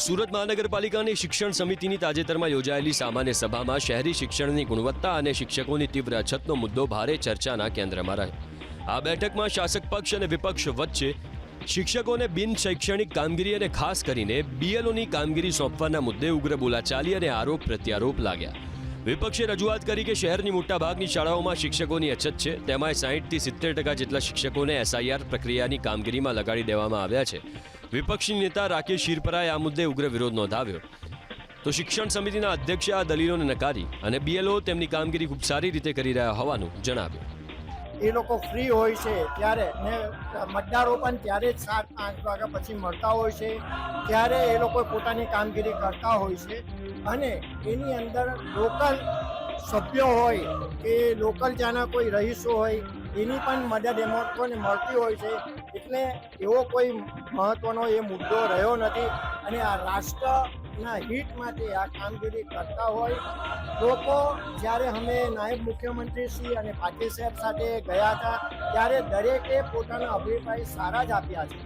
સુરત મહાનગરપાલિકાની શિક્ષણ સમિતિની તાજેતરમાં યોજાયેલી સામાન્ય સભામાં શહેરી શિક્ષણની ગુણવત્તા અને શિક્ષકોની તીવ્ર અછતનો મુદ્દો ભારે ચર્ચાના કેન્દ્રમાં રહ્યો. આ બેઠકમાં શાસક પક્ષ અને વિપક્ષ વચ્ચે શિક્ષકોને બિન શૈક્ષણિક કામગીરી અને ખાસ કરીને બીએલઓની કામગીરી સોંપવાના મુદ્દે ઉગ્ર બોલાચાલી અને આરોપ પ્રત્યારોપ લાગ્યા. વિપક્ષે રજૂઆત કરી કે શહેરની મોટાભાગની શાળાઓમાં શિક્ષકોની અછત છે, તેમાંય સાહીઠથી સિત્તેર ટકા જેટલા શિક્ષકોને એસઆઈઆર પ્રક્રિયાની કામગીરીમાં લગાડી દેવામાં આવ્યા છે. વિપક્ષી નેતા રાકેશ શિરપરાએ આ મુદ્દે ઉગ્ર વિરોધ નોંધાવ્યો. તો શિક્ષણ સમિતિના અધ્યક્ષે આ દલીલોને નકારી અને બીએલઓ તેમની કામગીરી ખૂબ સારી રીતે કરી રહ્યા હોવાનું જણાવ્યું. એ લોકો ફ્રી હોય છે ત્યારે ને મતદારો પણ ત્યારે જ સાત પાંચ વાગ્યા પછી મળતા હોય છે. ત્યારે એ લોકો પોતાની કામગીરી કરતા હોય છે. અને એની અંદર લોકલ સભ્યો હોય કે લોકલ ત્યાંના કોઈ રહીશો હોય એની પણ મદદ એમાં લોકોને મળતી હોય છે. એટલે એવો કોઈ મહત્વનો એ મુદ્દો રહ્યો નથી. અને આ રાષ્ટ્રના હિત માટે આ કામગીરી કરતા હોય, લોકો જ્યારે અમે નાયબ મુખ્યમંત્રી શ્રી અને પાટીલ સાહેબ સાથે ગયા હતા, ત્યારે દરેકે પોતાના અભિપ્રાય સારા જ આપ્યા છે.